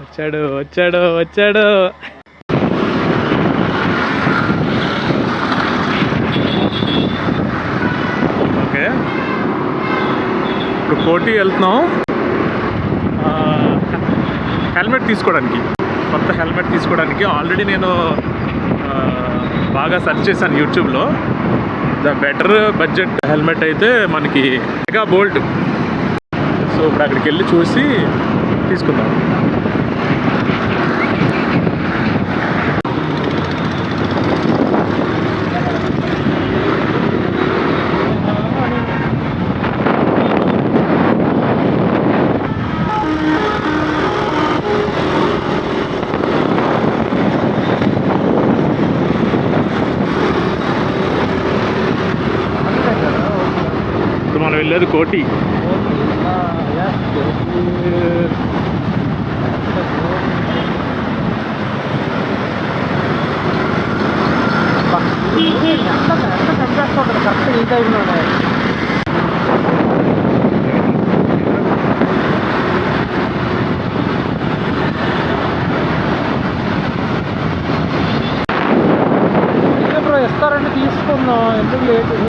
వచ్చాడు వచ్చాడు వచ్చాడు. ఓకే. ఇప్పుడు కోటి వెళ్తున్నాం. హెల్మెట్ తీసుకోవడానికి. కొత్త హెల్మెట్ తీసుకోవడానికి. ఆల్రెడీ నేను బాగా సెర్చ్ చేశాను యూట్యూబ్లో. ద బెటర్ బడ్జెట్ హెల్మెట్ అయితే మనకి మెగా బోల్ట్. ఇప్పుడు అక్కడికి వెళ్ళి చూసి తీసుకుందాం. ఇప్పుడు మనం వెళ్ళేది కోటి ఎంత ఎంత కనిపిస్తుంది కరెక్ట్ ఇస్తారంటే తీసుకుందాం ఎందుకు లేదు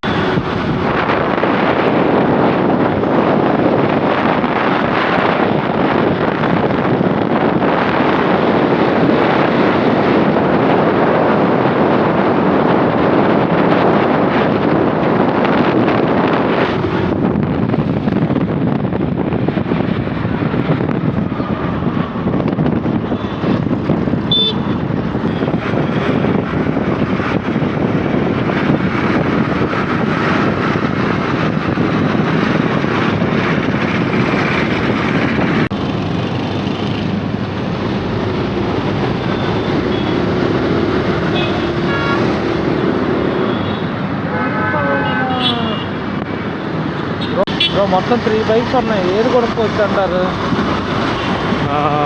బ్రో మొత్తం త్రీ బైక్స్ ఉన్నాయి. ఏది కొనుక్కోవచ్చు అంటారు?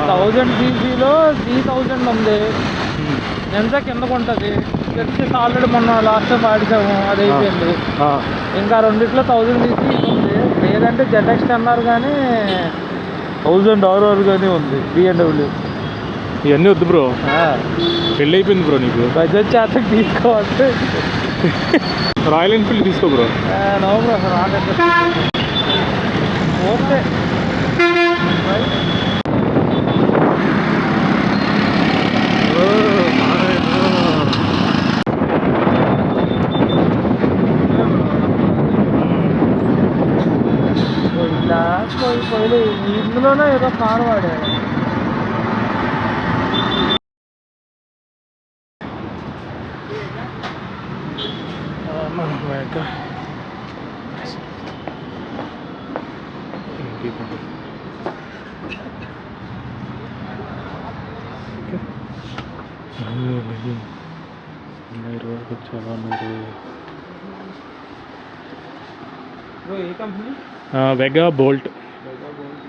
థౌజండ్ సీసీలో త్రీ థౌజండ్ ఉంది. ఎంత కిందకు ఉంటుంది వచ్చేసి ఆల్రెడీ మొన్న లాస్ట్ టైం ఆడిసాము అది అయిపోయింది. ఇంకా రెండిట్లో థౌజండ్ సీసీ ఉంది. లేదంటే జెడ్ఎక్స్ అన్నారు కానీ థౌజండ్ ఆర్ ఆర్ కానీ ఉంది. బిఎండబ్ల్యూ ఇవన్నీ వద్దు బ్రో. పెళ్ళి అయిపోయింది బ్రో నీకు. బజాజ్ చేతకి తీసుకోవాలి. రాయల్ ఎన్ఫీల్డ్ తీసుకో బ్రో. నో బ్రో ఓకే ఇలా పోయి పోయి ఇందులోనే ఏదో కారు వాడాడు वेगा बोल्ट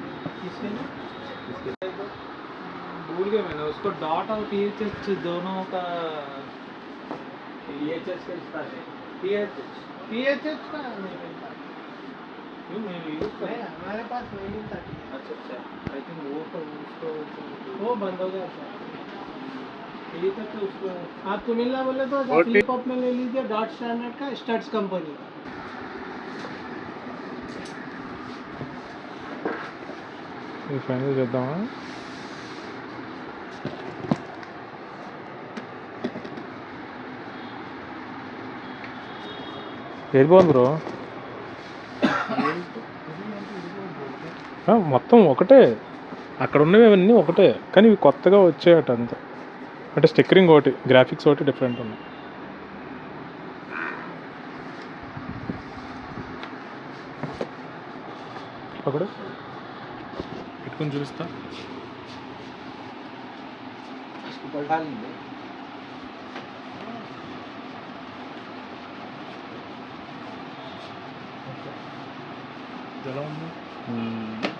भूल गया मैंने उसको डॉट और टीएचएच दोनों का टीएचएच का टीएचएच टीएचएच का क्यों नहीं यूज़ कर हमारे पास नहीं था अच्छा अच्छा। आई थिंक वो तो उसको वो बंद हो गया था। ठीक है तो उसको आपको मिलना बोले तो और फ्लिप अप में ले लीजिए डॉट स्टैंडर्ड का स्टड्स कंपनी का ఫైనల్ చేద్దామా ఏది బాగుంది బ్రో ఆ, మొత్తం ఒకటే అక్కడ ఉన్నవి అవన్నీ ఒకటే కానీ ఇవి కొత్తగా వచ్చాయట అంతే అంటే స్టిక్కరింగ్ ఒకటి గ్రాఫిక్స్ ఒకటి డిఫరెంట్ ఉంది అప్పుడు పెట్టుకొని చూపిస్తా. ఉంది.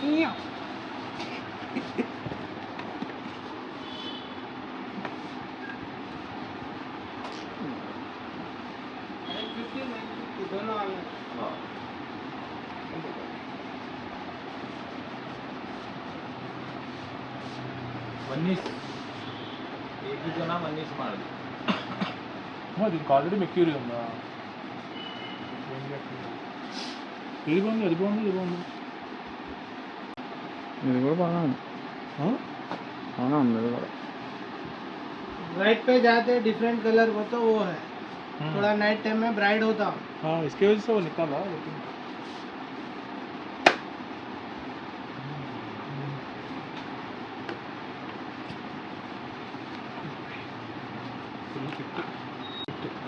વનીસ એક બીજું નામ વનીસ માળ હા దీనికి ఆల్రెడీ మెక్యూరియం ఇది బాగుంది అది బాగుంది ఇది బాగుంది ఇది కూడా బాగా ఉంది బాగా ఉంది ఇది కూడా राइट पे जाते डिफरेंट कलर वो तो वो है थोड़ा नाइट टाइम में ब्राइट होता हाँ इसके वजह से वो निकाला लेकिन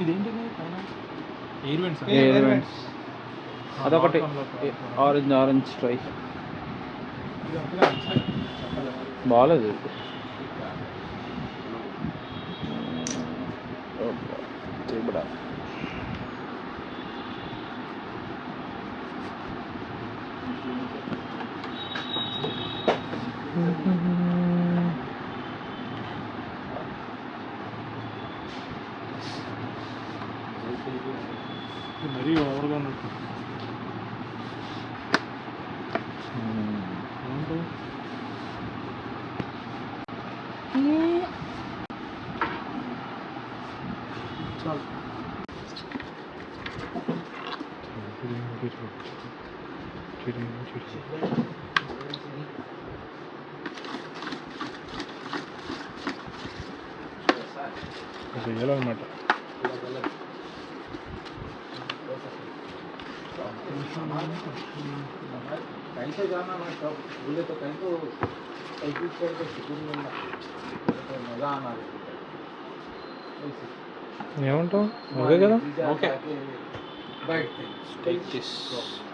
ఇదేంటిది ఎయిర్ వెంట్స్ Air vents. అదొకటి ఆరెంజ్ ఆరెంజ్ ఫ్రై బాగాలేదు ఇది. చేయబడా మరీ చేయాలన్నమాట कहीं से जाना मैं सब बोले तो कहीं तो कहीं कुछ करके सुकून मिलना तो मज़ा आना ఏమంటావు ఓకే కదా ओके बैठते उनका शौक है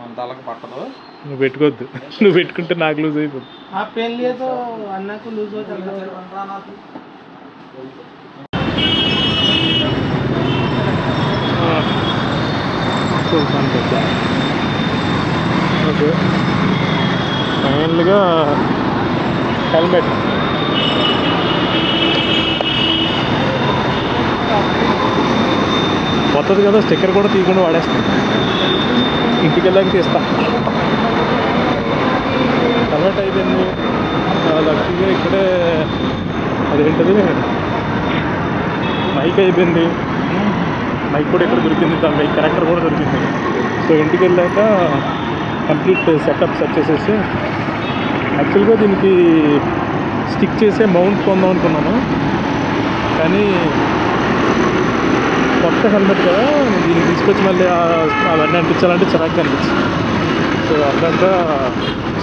మన తలకు పట్టదు. నువ్వు పెట్టుకోవద్దు. నువ్వు పెట్టుకుంటే నాకు లూజ్ అయిపోద్ది. ఆ పెళ్ళి ఏదో అన్నకు లూజ్ అవుతుంది. ఓకే. ఫైనల్గా హెల్మెట్. కొత్తది కదా స్టిక్కర్ కూడా తీయకుండా వాడేస్తాను ఇంటికి వెళ్ళాక తీస్తా. హెల్మెట్ అయిపోయింది. లక్కీగా ఇక్కడే అదేంటది? మైక్ అయిపోయింది. మైక్ కూడా ఇక్కడ దొరికింది. దాని మైక్ కరెక్టర్ కూడా దొరికింది. సో ఇంటికి వెళ్ళాక కంప్లీట్ సెటప్ సెట్ చేసేసి యాక్చువల్గా దీనికి స్టిక్ చేసే మౌంట్ కొందాం అనుకున్నాను. కానీ కొత్త హెల్మెట్ కదా దీన్ని తీసుకొచ్చి మళ్ళీ అవన్నీ అనిపించాలంటే చిరాకు అనిపించింది. సో అక్కడంతా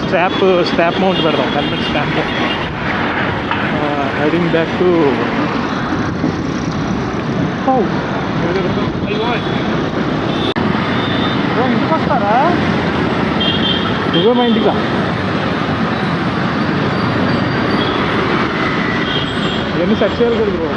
స్ట్రాప్ స్ట్రాప్ మౌంట్ పెడదాం helmet strap heading back to ఇంటికి వస్తారా నువ్వే మా ఇంటికా? ఇవన్నీ సెట్ చేయాలి కదా